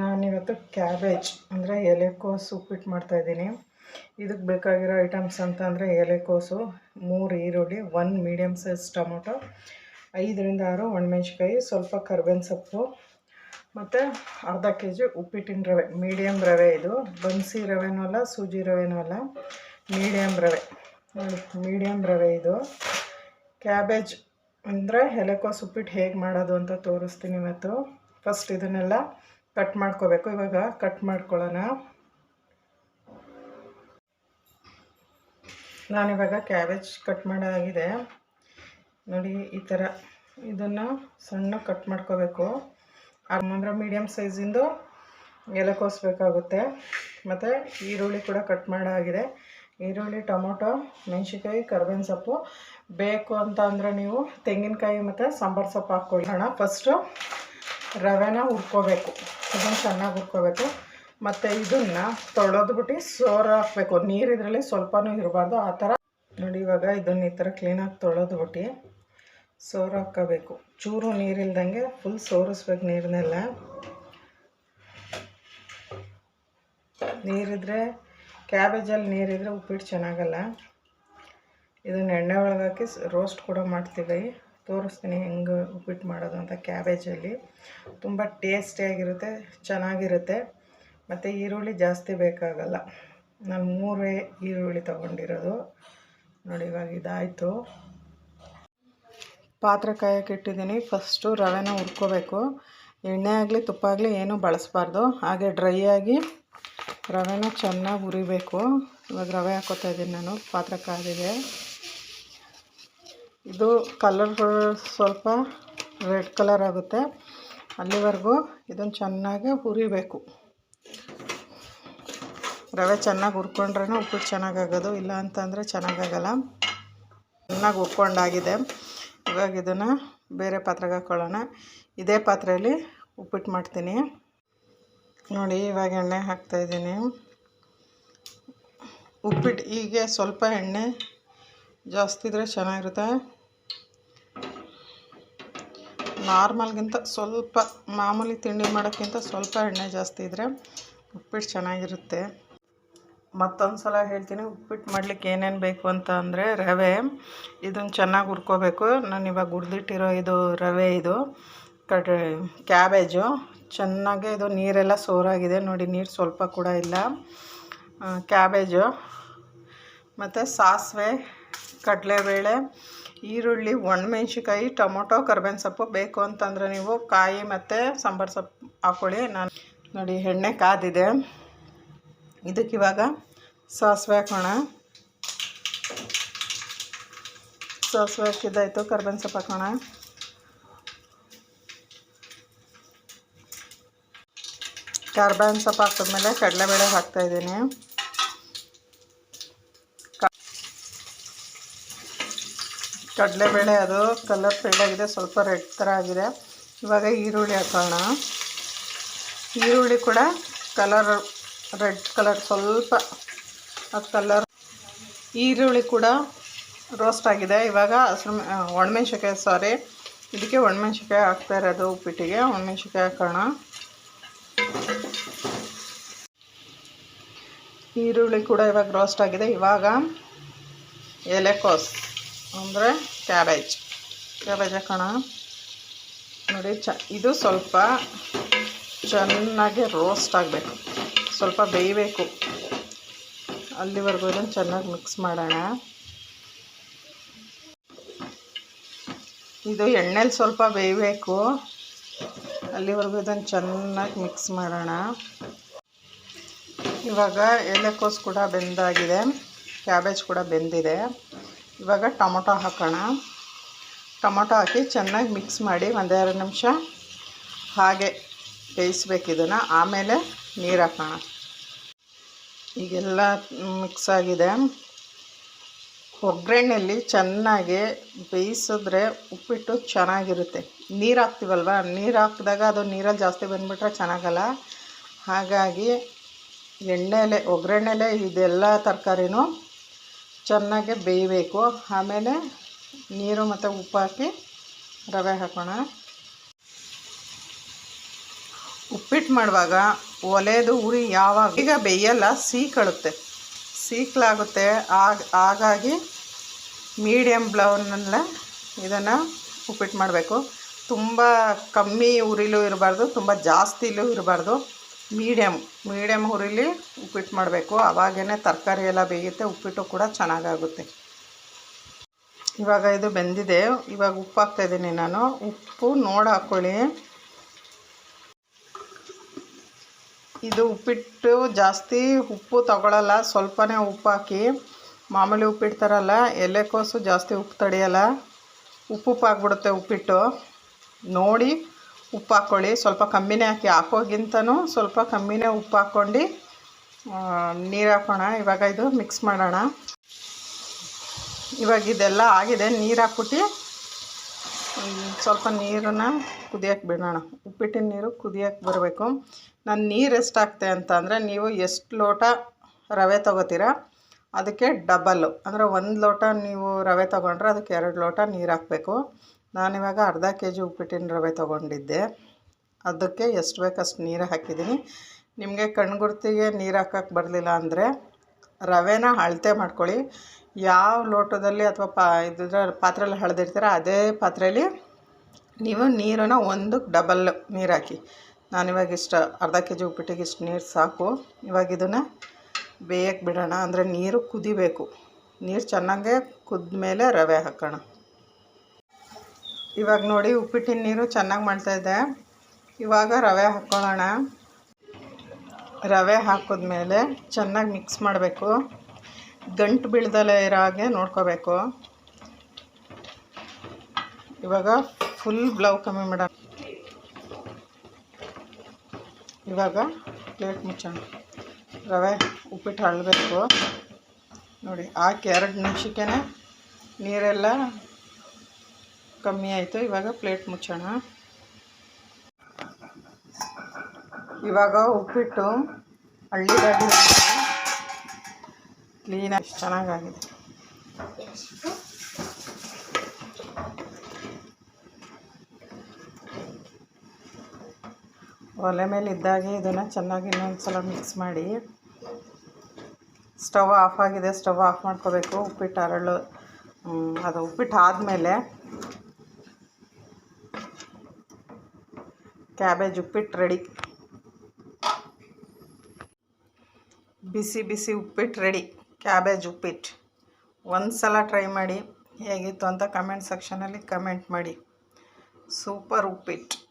ನಾನಿವತ್ತು ಕ್ಯಾಬೇಜ್ ಅಂದರೆ ಎಲೆಕೋಸು ಉಪ್ಪಿಟ್ಟು ಮಾಡ್ತಾಯಿದ್ದೀನಿ ಇದಕ್ಕೆ ಬೇಕಾಗಿರೋ ಐಟಮ್ಸ್ ಅಂತ ಅಂದರೆ ಎಲೆಕೋಸು, ಮೂರು ಈರುಳ್ಳಿ ಒನ್ ಮೀಡಿಯಮ್ ಸೈಜ್ ಟೊಮೊಟೊ, ಐದರಿಂದ ಆರು ಒಣಮೆಣ್ಸಿಕಾಯಿ ಸ್ವಲ್ಪ ಕರ್ಬೇವಿನ ಸೊಪ್ಪು, ಮತ್ತು ಅರ್ಧ ಕೆ ಜಿ ಉಪ್ಪಿಟ್ಟಿನ ರವೆ ಮೀಡಿಯಮ್ ರವೆ ಇದು. ಬನ್ಸಿ ರವೆನೂ ಅಲ್ಲ, ಸೂಜಿ ರವೆನೂ ಅಲ್ಲ ಮೀಡಿಯಮ್ ರವೆ. ನೋಡಿ ಮೀಡಿಯಮ್ ರವೆ ಇದು. ಕ್ಯಾಬೇಜ್ ಅಂದರೆ ಎಲೆಕೋಸು ಉಪ್ಪಿಟ್ಟು ಹೇಗೆ ಮಾಡೋದು ಅಂತ ತೋರಿಸ್ತೀನಿ ಇವತ್ತು. ಫಸ್ಟ್ ಇದನ್ನೆಲ್ಲ ಕಟ್ ಮಾಡ್ಕೋಬೇಕು. ಇವಾಗ ಕಟ್ ಮಾಡ್ಕೊಳ್ಳೋಣ. ನಾನಿವಾಗ ಕ್ಯಾಬೇಜ್ ಕಟ್ ಮಾಡೋದಾಗಿದೆ ನೋಡಿ, ಈ ಥರ ಇದನ್ನು ಸಣ್ಣ ಕಟ್ ಮಾಡ್ಕೋಬೇಕು. ಅಂದರೆ ಮೀಡಿಯಮ್ ಸೈಜಿಂದು ಎಲೆಕೋಸು ಬೇಕಾಗುತ್ತೆ ಮತ್ತು ಈರುಳ್ಳಿ ಕೂಡ ಕಟ್ ಮಾಡಾಗಿದೆ. ಈರುಳ್ಳಿ, ಟೊಮೊಟೊ, ಮೆಣಸಿನ್ಕಾಯಿ, ಕರ್ಬೇವಿನ ಸೊಪ್ಪು ಬೇಕು ಅಂತ ಅಂದರೆ ನೀವು ತೆಂಗಿನಕಾಯಿ ಮತ್ತು ಸಾಂಬಾರು ಸೊಪ್ಪು ಹಾಕ್ಕೊಳ್ಳೋಣ ಫಸ್ಟು ರವೆನ ಹುರ್ಕೋಬೇಕು. ಇದನ್ನು ಚೆನ್ನಾಗಿ ಹುರ್ಕೋಬೇಕು. ಮತ್ತು ಇದನ್ನು ತೊಳೆದ್ಬಿಟ್ಟು ಸೋರ್ ಹಾಕಬೇಕು. ನೀರು ಇದರಲ್ಲಿ ಸ್ವಲ್ಪನೂ ಇರಬಾರ್ದು. ಆ ಥರ ನೋಡಿ ಇವಾಗ ಇದನ್ನು ಈ ಥರ ಕ್ಲೀನಾಗಿ ತೊಳೆದ್ಬಿಟ್ಟು ಸೋರು ಹಾಕ್ಕೋಬೇಕು. ಚೂರು ನೀರಿಲ್ದಂಗೆ ಫುಲ್ ಸೋರಿಸ್ಬೇಕು ನೀರನ್ನೆಲ್ಲ ನೀರಿದ್ರೆ ಕ್ಯಾಬೇಜಲ್ಲಿ ನೀರಿದ್ರೆ ಉಪ್ಪಿಟ್ಟು ಚೆನ್ನಾಗಲ್ಲ. ಇದನ್ನು ಎಣ್ಣೆ ಹಾಕಿ ರೋಸ್ಟ್ ಕೂಡ ಮಾಡ್ತೀವಿ. ತೋರಿಸ್ತೀನಿ ಹೆಂಗೆ ಉಪ್ಪಿಟ್ಟು ಮಾಡೋದು ಅಂತ ಕ್ಯಾಬೇಜಲ್ಲಿ. ತುಂಬ ಟೇಸ್ಟಿಯಾಗಿರುತ್ತೆ ಚೆನ್ನಾಗಿರುತ್ತೆ. ಮತ್ತು ಈರುಳ್ಳಿ ಜಾಸ್ತಿ ಬೇಕಾಗಲ್ಲ. ನಾನು ಮೂರೇ ಈರುಳ್ಳಿ ತೊಗೊಂಡಿರೋದು. ನೋಡಿ ಇವಾಗ ಇದಾಯಿತು. ಪಾತ್ರೆ ಕಾಯಕ್ಕೆ ಇಟ್ಟಿದ್ದೀನಿ. ಫಸ್ಟು ರವೆನ ಹುರ್ಕೋಬೇಕು. ಎಣ್ಣೆ ಆಗಲಿ, ತುಪ್ಪ ಆಗಲಿ ಏನೂ ಬಳಸಬಾರ್ದು. ಹಾಗೆ ಡ್ರೈ ಆಗಿ ರವೆನ ಚೆನ್ನಾಗಿ ಹುರಿಬೇಕು. ಇವಾಗ ರವೆ ಹಾಕೋತಾ ಇದ್ದೀನಿ ನಾನು. ಪಾತ್ರೆ ಕಾದಿದೆ ಇದು ಕಲರ್ ಸ್ವಲ್ಪ ರೆಡ್ ಕಲರ್ ಆಗುತ್ತೆ. ಅಲ್ಲಿವರೆಗೂ ಇದನ್ನು ಚೆನ್ನಾಗಿ ಹುರಿಬೇಕು. ರವೆ ಚೆನ್ನಾಗಿ ಹುರ್ಕೊಂಡ್ರೆ ಉಪ್ಪಿಟ್ಟು ಚೆನ್ನಾಗಾಗೋದು ಇಲ್ಲ ಅಂತಂದರೆ ಚೆನ್ನಾಗಾಗಲ್ಲ. ಚೆನ್ನಾಗಿ ಹುರ್ಕೊಂಡಾಗಿದೆ ಇವಾಗ ಇದನ್ನು ಬೇರೆ ಪಾತ್ರೆಗೆ ಹಾಕ್ಕೊಳ್ಳೋಣ ಇದೇ ಪಾತ್ರೆಯಲ್ಲಿ ಉಪ್ಪಿಟ್ಟು ಮಾಡ್ತೀನಿ. ನೋಡಿ, ಇವಾಗ ಎಣ್ಣೆ ಹಾಕ್ತಾಯಿದ್ದೀನಿ ಉಪ್ಪಿಟ್ಟು ಹೀಗೆ ಸ್ವಲ್ಪ ಎಣ್ಣೆ ಜಾಸ್ತಿ ಇದ್ದರೆ ಚೆನ್ನಾಗಿರುತ್ತೆ. ನಾರ್ಮಲ್ಗಿಂತ ಸ್ವಲ್ಪ ಮಾಮೂಲಿ ತಿಂಡಿ ಮಾಡೋಕ್ಕಿಂತ ಸ್ವಲ್ಪ ಎಣ್ಣೆ ಜಾಸ್ತಿ ಇದ್ದರೆ ಉಪ್ಪಿಟ್ಟು ಚೆನ್ನಾಗಿರುತ್ತೆ. ಮತ್ತೊಂದು ಸಲ ಹೇಳ್ತೀನಿ, ಉಪ್ಪಿಟ್ಟು ಮಾಡ್ಲಿಕ್ಕೆ ಏನೇನು ಬೇಕು ಅಂತ ಅಂದರೆ ರವೆ. ಇದನ್ನು ಚೆನ್ನಾಗಿ ಹುರ್ಕೋಬೇಕು. ನಾನು ಇವಾಗ ಹುರಿದಿಟ್ಟಿರೋ ಇದು ರವೆ ಇದು, ಕಡ್ ಕ್ಯಾಬೇಜು. ಚೆನ್ನಾಗೆ ಇದು ನೀರೆಲ್ಲ ಸೋರಾಗಿದೆ. ನೋಡಿ, ನೀರು ಸ್ವಲ್ಪ ಕೂಡ ಇಲ್ಲ. ಕ್ಯಾಬೇಜು. ಮತ್ತು ಸಾಸಿವೆ, ಕಡಲೆಬೇಳೆ ಈರುಳ್ಳಿ ಒಣಮೆಣ್ಸಿಕಾಯಿ ಟೊಮೊಟೊ, ಕರ್ಬೇವಿನ ಸೊಪ್ಪು ಬೇಕು ಅಂತಂದರೆ ನೀವು ಕಾಯಿ ಮತ್ತು ಸಾಂಬಾರು ಸೊಪ್ಪು ಹಾಕ್ಕೊಳ್ಳಿ ನಾನು ನೋಡಿ ಎಣ್ಣೆ ಕಾದಿದೆ. ಇದಕ್ಕಿವಾಗ ಸಾಸಿವೆ ಹಾಕೋಣ. ಸಾಸಿವೆ ಹಾಕಿದ್ದಾಯಿತು ಕರ್ಬೇವಿನ ಸೊಪ್ಪು ಹಾಕೋಣ. ಕರ್ಬೇವಿನ ಸೊಪ್ಪು ಹಾಕಿದ್ಮೇಲೆ ಕಡಲೆಬೇಳೆ ಹಾಕ್ತಾಯಿದ್ದೀನಿ ಕಡಲೆಬೇಳೆ ಅದು ಕಲರ್ ಆಗಿದೆ, ಸ್ವಲ್ಪ ರೆಡ್ ಥರ ಆಗಿದೆ. ಇವಾಗ ಈರುಳ್ಳಿ ಹಾಕೋಣ. ಈರುಳ್ಳಿ ಕೂಡ ಕಲರ್ ರೆಡ್ ಕಲರ್, ಸ್ವಲ್ಪ ಆ ಕಲರ್ ಈರುಳ್ಳಿ ಕೂಡ ರೋಸ್ಟ್ ಆಗಿದೆ. ಇವಾಗ ಹಸಿರು ಒಣಮೆಣ್ಸಿಕಾಯಿ ಸಾರಿ. ಇದಕ್ಕೆ ಒಣಮೆಣ್ಸಿಕಾಯಿ ಹಾಕ್ತಾ ಇರೋದು ಉಪ್ಪಿಟ್ಟಿಗೆ. ಒಣಮೆಣ್ಸಿಕಾಯಿ ಹಾಕೋಣ. ಈರುಳ್ಳಿ ಕೂಡ ಇವಾಗ ರೋಸ್ಟ್ ಆಗಿದೆ. ಇವಾಗ ಎಲೆಕೋಸ್. ಅಂದರೆ ಕ್ಯಾಬೇಜ್. ಕ್ಯಾಬೇಜ್ ಹಾಕೋಣ. ನೋಡಿ, ಚ, ಇದು ಸ್ವಲ್ಪ ಚೆನ್ನಾಗಿ ರೋಸ್ಟ್ ಆಗಬೇಕು. ಸ್ವಲ್ಪ ಬೇಯಬೇಕು. ಅಲ್ಲಿವರೆಗೂ ಇದನ್ನು ಚೆನ್ನಾಗಿ ಮಿಕ್ಸ್ ಮಾಡೋಣ. ಇದು ಎಣ್ಣೆಲಿ ಸ್ವಲ್ಪ ಬೇಯಬೇಕು. ಅಲ್ಲಿವರೆಗೂ ಇದನ್ನು ಚೆನ್ನಾಗಿ ಮಿಕ್ಸ್ ಮಾಡೋಣ. ಇವಾಗ ಎಲೆಕೋಸು ಕೂಡ ಬೆಂದಾಗಿದೆ. ಕ್ಯಾಬೇಜ್ ಕೂಡ ಬೆಂದಿದೆ. ಇವಾಗ ಟೊಮೊಟೊ ಹಾಕೋಣ. ಟೊಮೊಟೊ ಹಾಕಿ ಚೆನ್ನಾಗಿ ಮಿಕ್ಸ್ ಮಾಡಿ ಒಂದೆರಡು ನಿಮಿಷ ಹಾಗೆ ಬೇಯಿಸ್ಬೇಕು ಇದನ್ನು. ಆಮೇಲೆ ನೀರು ಹಾಕೋಣ. ಈಗೆಲ್ಲ ಮಿಕ್ಸ್ ಆಗಿದೆ. ಒಗ್ಗರಣೆಯಲ್ಲಿ ಚೆನ್ನಾಗಿ ಬೇಯಿಸಿದ್ರೆ ಉಪ್ಪಿಟ್ಟು ಚೆನ್ನಾಗಿರುತ್ತೆ. ನೀರು ಹಾಕ್ತೀವಲ್ವ? ನೀರು ಹಾಕಿದಾಗ ಅದು ನೀರಲ್ಲಿ ಜಾಸ್ತಿ ಬಂದುಬಿಟ್ರೆ ಚೆನ್ನಾಗಲ್ಲ. ಹಾಗಾಗಿ ಎಣ್ಣೆಲೆ, ಒಗ್ಗರಣೆಲೆ ಇದೆಲ್ಲ ತರಕಾರಿನೂ ಚೆನ್ನಾಗಿ ಬೇಯಬೇಕು. ಆಮೇಲೆ ನೀರು ಮತ್ತು ಉಪ್ಪು ಹಾಕಿ ರವೆ ಹಾಕೋಣ. ಉಪ್ಪಿಟ್ಟು ಮಾಡುವಾಗ ಒಲೆದು ಉರಿ ಯಾವಾಗ ಈಗ ಬೇಯಲ್ಲ, ಸೀಕಳುತ್ತೆ. ಸೀಕ್ಲಾಗುತ್ತೆ. ಆಗ ಹಾಗಾಗಿ ಮೀಡಿಯಮ್ ಬ್ಲೌನಲ್ಲೇ ಇದನ್ನು ಉಪ್ಪಿಟ್ಟು ಮಾಡಬೇಕು. ತುಂಬ ಕಮ್ಮಿ ಉರಿಲೂ ಇರಬಾರ್ದು, ತುಂಬ ಜಾಸ್ತಿಲೂ ಇರಬಾರ್ದು. ಮೀಡಿಯಮ್ ಮೀಡಿಯಮ್ ಹುರಿಲಿ ಉಪ್ಪಿಟ್ಟು ಮಾಡಬೇಕು. ಅವಾಗೇ ತರಕಾರಿ ಎಲ್ಲ ಬೇಯುತ್ತೆ, ಉಪ್ಪಿಟ್ಟು ಕೂಡ ಚೆನ್ನಾಗಾಗುತ್ತೆ. ಇವಾಗ ಇದು ಬೆಂದಿದೆ. ಇವಾಗ ಉಪ್ಪು ಹಾಕ್ತಾಯಿದ್ದೀನಿ ನಾನು. ಉಪ್ಪು ನೋಡಿ ಹಾಕ್ಕೊಳ್ಳಿ ಇದು ಉಪ್ಪಿಟ್ಟು ಜಾಸ್ತಿ ಉಪ್ಪು ತಗೊಳ್ಳಲ್ಲ ಸ್ವಲ್ಪನೇ ಉಪ್ಪು ಹಾಕಿ. ಮಾಮೂಲಿ ಉಪ್ಪಿಟ್ಟು ಥರಲ್ಲ ಎಲೆಕೋಸು ಜಾಸ್ತಿ ಉಪ್ಪು ತಡೆಯಲ್ಲ. ಆಗಿಬಿಡುತ್ತೆ ಉಪ್ಪಿಟ್ಟು. ನೋಡಿ ಉಪ್ಪು ಹಾಕ್ಕೊಳ್ಳಿ ಸ್ವಲ್ಪ ಕಮ್ಮಿನೇ ಹಾಕಿ ಹಾಕೋಗಿಂತನೂ ಸ್ವಲ್ಪ ಕಮ್ಮಿನೇ ಉಪ್ಪು ಹಾಕ್ಕೊಂಡು ನೀರು ಹಾಕೋಣ. ಇವಾಗ ಇದು ಮಿಕ್ಸ್ ಮಾಡೋಣ. ಇವಾಗ ಇದೆಲ್ಲ ಆಗಿದೆ. ನೀರು ಹಾಕ್ಬಿಟ್ಟು ಸ್ವಲ್ಪ ನೀರನ್ನು ಕುದಿಯೋಕ್ಕೆ ಬಿಡೋಣ. ಉಪ್ಪಿಟ್ಟಿನ ನೀರು ಕುದಿಯಕ್ಕೆ ಬರಬೇಕು. ನಾನು ನೀರು ಎಷ್ಟು ಹಾಕ್ತೆ ಅಂತ ಅಂದರೆ, ನೀವು ಎಷ್ಟು ಲೋಟ ರವೆ ತೊಗೋತೀರ, ಅದಕ್ಕೆ ಡಬಲ್ಲು ಅಂದರೆ ಒಂದು ಲೋಟ ನೀವು ರವೆ ತೊಗೊಂಡ್ರೆ ಅದಕ್ಕೆ ಎರಡು ಲೋಟ ನೀರು ಹಾಕಬೇಕು. ನಾನಿವಾಗ ಅರ್ಧ ಕೆ ಜಿ ಉಪ್ಪಿಟ್ಟಿನ ರವೆ ತೊಗೊಂಡಿದ್ದೆ. ಅದಕ್ಕೆ ಎಷ್ಟು ಬೇಕಷ್ಟು ನೀರು ಹಾಕಿದ್ದೀನಿ. ನಿಮಗೆ ಕಣ್ಗುರ್ತಿಗೆ ನೀರು ಹಾಕಕ್ಕೆ ಬರಲಿಲ್ಲ ಅಂದರೆ ರವೆನ ಅಳತೆ ಮಾಡ್ಕೊಳ್ಳಿ. ಯಾವ ಲೋಟದಲ್ಲಿ ಅಥವಾ ಪಾ ಇದ್ರ ಪಾತ್ರೆಯಲ್ಲಿ ಹಳೆದಿರ್ತೀರ ಅದೇ ಪಾತ್ರೆಯಲ್ಲಿ ನೀವು ನೀರನ್ನು ಒಂದು ಡಬಲ್ ನೀರು ಹಾಕಿ. ನಾನಿವಾಗ ಇಷ್ಟು ಅರ್ಧ ಕೆ ಜಿ ಉಪ್ಪಿಟ್ಟಿಗೆ ಇಷ್ಟು ನೀರು ಸಾಕು. ಇವಾಗ ಇದನ್ನು ಬೇಯಕ್ಕೆ ಬಿಡೋಣ. ಅಂದರೆ ನೀರು ಕುದಿಬೇಕು. ನೀರು ಚೆನ್ನಾಗೆ ಕುದ್ದ ಮೇಲೆ ರವೆ ಹಾಕೋಣ. ಇವಾಗ ನೋಡಿ ಉಪ್ಪಿಟ್ಟಿನ ನೀರು ಚೆನ್ನಾಗಿ ಮಾಡ್ತಾಯಿದ್ದೆ ಇವಾಗ ರವೆ ಹಾಕ್ಕೊಳ್ಳೋಣ ರವೆ ಹಾಕಿದ್ಮೇಲೆ ಚೆನ್ನಾಗಿ ಮಿಕ್ಸ್ ಮಾಡಬೇಕು. ಗಂಟು ಬೀಳ್ದಲೇ ಇರೋ ಹಾಗೆ ನೋಡ್ಕೋಬೇಕು. ಇವಾಗ ಫುಲ್ ಬ್ಲೌ ಕಮ್ಮಿ ಮಾಡೋಣ ಇವಾಗ ಪ್ಲೇಟ್ ಮುಚ್ಚೋಣ. ರವೆ ಉಪ್ಪಿಟ್ಟು ಅಳಬೇಕು ನೋಡಿ, ಹಾಕಿ ಎರಡು ನಿಮಿಷಕ್ಕೇ ನೀರೆಲ್ಲ ಕಮ್ಮಿ ಆಯಿತು. ಇವಾಗ ಪ್ಲೇಟ್ ಮುಚ್ಚೋಣ. ಇವಾಗ ಉಪ್ಪಿಟ್ಟು ಹಳ್ಳಿದಾಗಿ ಕ್ಲೀನಾಗಿ ಚೆನ್ನಾಗಾಗಿದೆ. ಒಲೆ ಮೇಲೆ ಇದ್ದಾಗೆ ಇದನ್ನು ಚೆನ್ನಾಗಿ ಇನ್ನೊಂದು ಸಲ ಮಿಕ್ಸ್ ಮಾಡಿ. ಸ್ಟವ್ ಆಫ್ ಆಗಿದೆ. ಸ್ಟವ್ ಆಫ್ ಮಾಡ್ಕೋಬೇಕು. ಉಪ್ಪಿಟ್ಟು ಅರಳು ಅದು ಉಪ್ಪಿಟ್ಟು ಆದಮೇಲೆ ಕ್ಯಾಬೇಜ್ ಉಪ್ಪಿಟ್ಟು ರೆಡಿ. ಬಿಸಿ ಬಿಸಿ ಉಪ್ಪಿಟ್ಟು ರೆಡಿ. ಕ್ಯಾಬೇಜ್ ಉಪ್ಪಿಟ್ಟು. ಒಂದು ಸಲ ಟ್ರೈ ಮಾಡಿ, ಹೇಗಿತ್ತು ಅಂತ ಕಮೆಂಟ್ ಸೆಕ್ಷನಲ್ಲಿ ಕಮೆಂಟ್ ಮಾಡಿ. ಸೂಪರ್ ಉಪ್ಪಿಟ್ಟು.